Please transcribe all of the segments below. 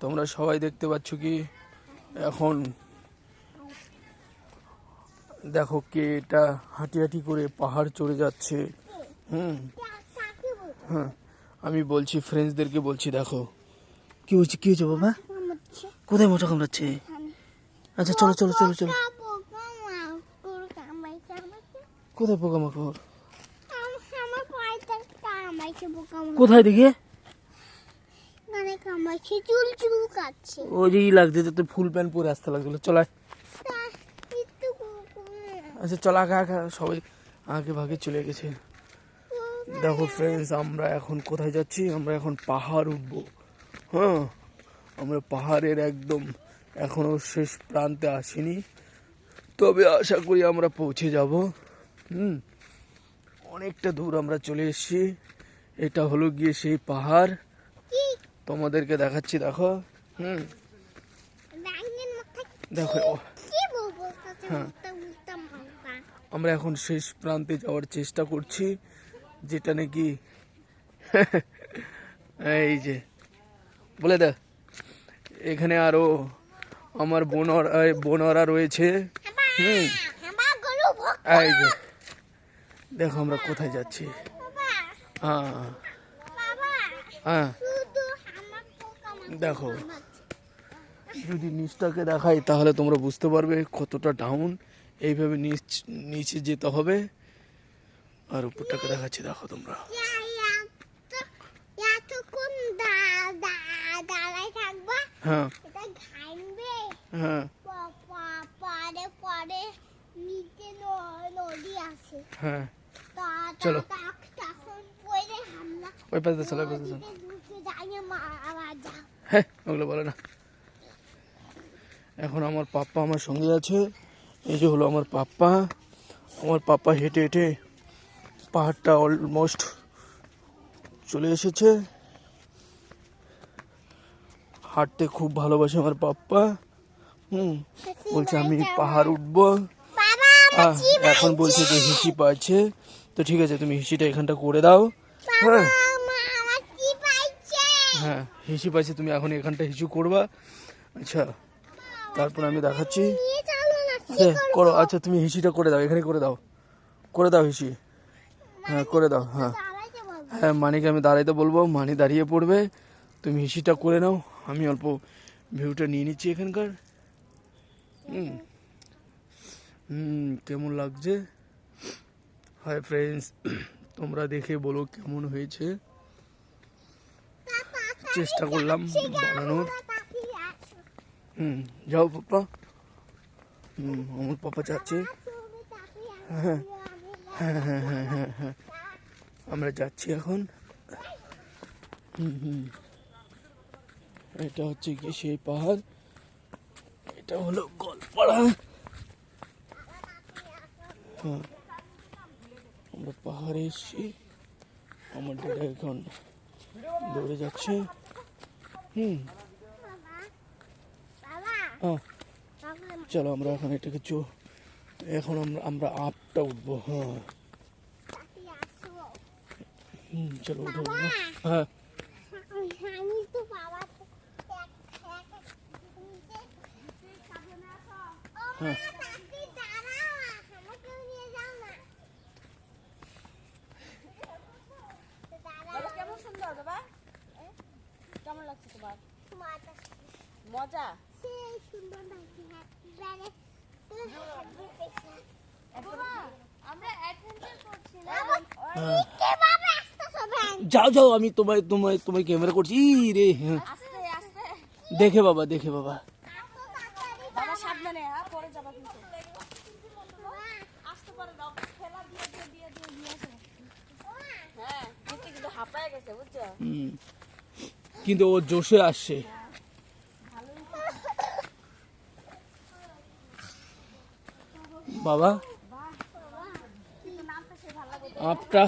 তোমরা সবাই দেখতে পাচ্ছ কি এখন দেখো কে এটা হাঁটি হাঁটি করে পাহাড় চড়ে যাচ্ছে। হুম। হ্যাঁ আমি বলছি ফ্রেন্ডসদেরকে বলছি দেখো। কি হয়েছে কি হয়েছে বাবা? কোথায় মোটা কামড়াচ্ছে আচ্ছা চলো চলো চলো চলো। কোথায় পোকামাকড়। কোথায় দেখে? মানে কামাইছে চুল চুল কাটছে ওই লাগছে তো ফুল প্যান্ট পরে আসতে লাগছিল। কুকুর আচ্ছা চল আগে আগে সবাই আগে ভাগে চলে গেছে। দেখো ফ্রেন্ডস আমরা এখন কোথায় যাচ্ছি? আমরা এখন পাহাড় উঠবো। হ্যাঁ? আমরা পাহাড়ের একদম এখনও শেষ প্রান্তে আসিনি। তবে আশা করি আমরা পৌঁছে যাব। হুম? অনেকটা দূর আমরা চলে এসেছি। এটা হলো গিয়ে সেই পাহাড়। তোমাদেরকে দেখাচ্ছি দেখো। হুম। দেখো হ্যাঁ। আমরা এখন শেষ প্রান্তে যাওয়ার চেষ্টা করছি যেটা নাকি এই যে বলে দে। এখানে আরও আমার বোনর বোনরা রয়েছে। হুম। আমার গরু ভোগ এই যে দেখো আমরা কোথায় যাচ্ছি। হ্যাঁ। হ্যাঁ। দেখো, যদি নিচটাকে দেখাই, তাহলে তোমরা বুঝতে পারবে কতটা ডাউন এইভাবে নিচ, নিচে যেতে হবে। আর উপরটাকে দেখাচ্ছি, দেখো তোমরা। হ্যাঁ। হ্যাঁ। হ্যাঁ। চলো। ওই পাশে চলো, ওই পাশে চলো নদীতে ঢুকে যায় মারা যা হ্যাঁ ওগুলো বলে না। এখন আমার পাপ্পা আমার সঙ্গে আছে। এই যে হলো আমার পাপ্পা। আমার পাপ্পা হেঁটে হেঁটে পাহাড়টা অলমোস্ট চলে এসেছে। হাঁটতে খুব ভালোবাসে আমার পাপ্পা। হুম, বলছে আমি পাহাড় উঠবো। এখন বলছে যে হিসি পাচ্ছে। তো ঠিক আছে, তুমি হিসিটা এখানটা করে দাও। হ্যাঁ হ্যাঁ হিসি পাচ্ছে তুমি এখন এখানটা হিসু করবা। আচ্ছা তারপর আমি দেখাচ্ছি। আচ্ছা করো আচ্ছা তুমি হিসিটা করে দাও এখানে করে দাও। করে দাও, হিসি। হ্যাঁ করে দাও হ্যাঁ। হ্যাঁ মানিকে আমি দাঁড়াইতে বলব, মানি দাঁড়িয়ে পড়বে। তুমি হিসিটা করে নাও, আমি অল্প ভিউটা নিয়ে নিচ্ছি এখানকার। হুম। হুম, কেমন লাগছে? হাই, ফ্রেন্ডস, তোমরা দেখে বলো কেমন হয়েছে। চেষ্টা করলাম বানানোর। হুম, যাও পাপা। হুম, আমার পাপা যাচ্ছে। হ্যাঁ হ্যাঁ হ্যাঁ হ্যাঁ হ্যাঁ হ্যাঁ। আমরা যাচ্ছি এখন। হুম হুম। এটা হচ্ছে কি সেই পাহাড়। এটা হলো গলপাড়া। হ্যাঁ আমরা পাহাড়ে এসছি। আমার ডেটা এখন দৌড়ে যাচ্ছে। হুম হ্যাঁ চলো আমরা এখন এটাকে চো এখন আমরা আমরা আপটা উঠবো হ্যাঁ হুম চলো উঠো হ্যাঁ হ্যাঁ। বাবা কেমন সুন্দর বাবা কেমন লাগছে তোমার মজা। আমরা অ্যাডভেঞ্চার করছিলাম। যাও যাও আমি তোমায় তোমায় তোমায় ক্যামেরা করছি। রে হ্যাঁ। আস্তে আস্তে। দেখে বাবা দেখে বাবা। বাবা সাবধানে হ্যাঁ পরে যাবা কিন্তু। আসতে পারে দাও। খেলা দিয়ে দিয়ে দিয়ে দিয়ে দিয়ে আসো। হ্যাঁ কিন্তু কিন্তু হাঁপায় গেছে বুঝছ? হুম। কিন্তু ও জোশে আসছে বাবা আপটা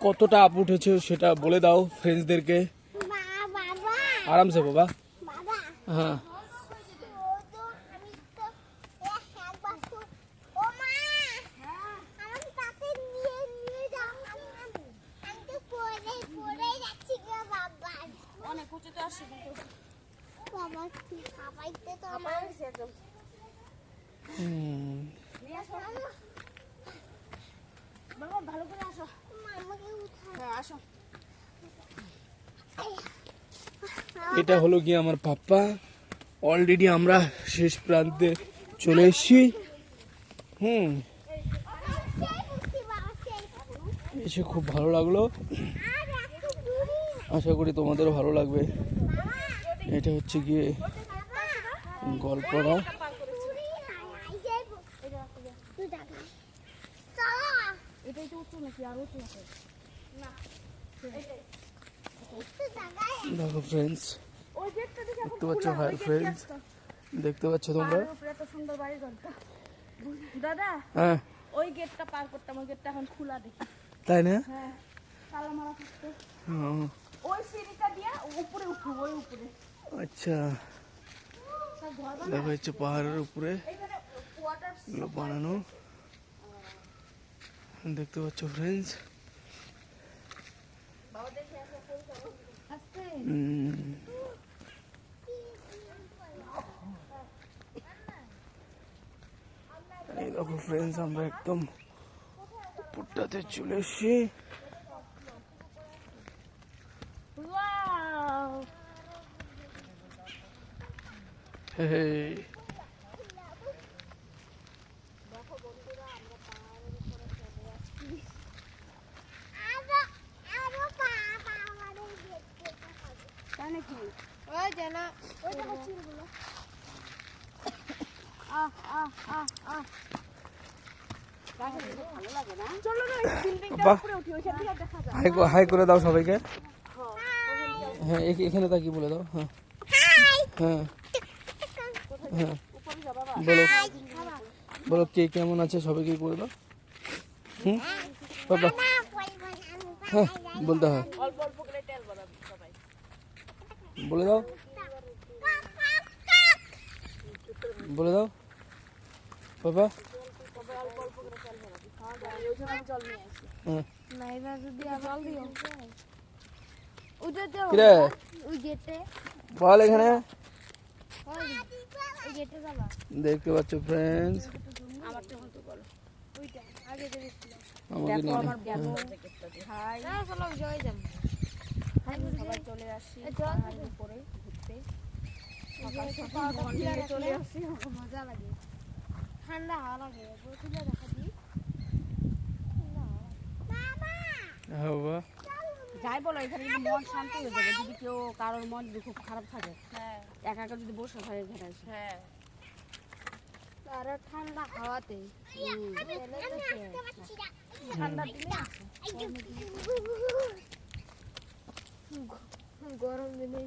কতটা আপ উঠেছে সেটা বলে দাও ফ্রেন্ডসদেরকে আরামসে বাবা। বাবা। হ্যাঁ অনেক উঁচুতে আসি কিন্তু বাবা খাবাইতে তো হাঁপায় গেছি একদম হুম নিয়ে আসো বাবা এটা হলো গিয়ে আমার পাপ্পা। অলরেডি আমরা শেষ প্রান্তে চলে এসেছি। হুম। এসে খুব ভালো লাগল। আশা করি তোমাদেরও ভালো লাগবে। এটা হচ্ছে গিয়ে গল্পরা। দেখ ফ্রেন্ডস দেখতে পাচ্ছ হাই ফ্রেন্ডস দেখতে পাচ্ছ তোমরা? দাদা হ্যাঁ। ওই গেটটা পার করতাম ওই গেটটা এখন খোলা দেখি। তাই না? হ্যাঁ তালা মারা থাকতো। ওই সিঁড়িটা দিয়া উপরে উঠবো ওই উপরে। আচ্ছা। দেখো হচ্ছে পাহাড়ের উপরে বানানো। দেখতে পাচ্ছ ফ্রেন্ডস দেখো ফ্রেন্ডস আমরা একদম উপরটাতে চলে এসেছি ওয়াও হে হে। আরও আরও বাবা আমাদের দেখতে হবে তাই নাকি ওই জানা ওই দেখো চিলগুলো আহ আহ আহ আহ গাছে যেতে ভালো লাগে না চলো না বিল্ডিংটা বাহ। উপরে উঠি ওইখান থেকে দেখা যায় হাই করে দাও সবাইকে। হ্যাঁ হ্যাঁ এখানে তাকিয়ে বলে দাও। হ্যাঁ। হ্যাঁ। হ্যাঁ বলো। বলো কে কেমন আছে? সবাইকে বলে দাও। হুম? বাবা। হ্যাঁ বলতে হয়। করে বলে দাও। বলে দাও। বাবা। করে? হ্যাঁ কিরে বল এখানে। দেখতে পাচ্ছ ফ্রেন্ডস আমার তো তো বলো। ওইটা আগে যে গেছিল আমাকে দেখো নিয়ে আমার নে। বন্ধু জ্যাকেটটা দিয়ে। হাই। না চলো জয় যাম সবাই চলে আসি এ উপরে ঘুরতে। সকাল সকাল মর্নিংয়ে চলে আসি। মজা লাগে। ঠান্ডা হাওয়া লাগে। দেখা দি বাবা হ্যাঁ বাবা যাই বলো এখানে যদি মন শান্ত হয়ে যাবে হ্যাঁ। যদি কেউ কারোর মন যদি খুব খারাপ থাকে হ্যাঁ। একা একা যদি বসে থাকে এখানে হ্যাঁ। আর ঠান্ডা হাওয়াতে। ঠান্ডা আচ্ছা। গরম দিনে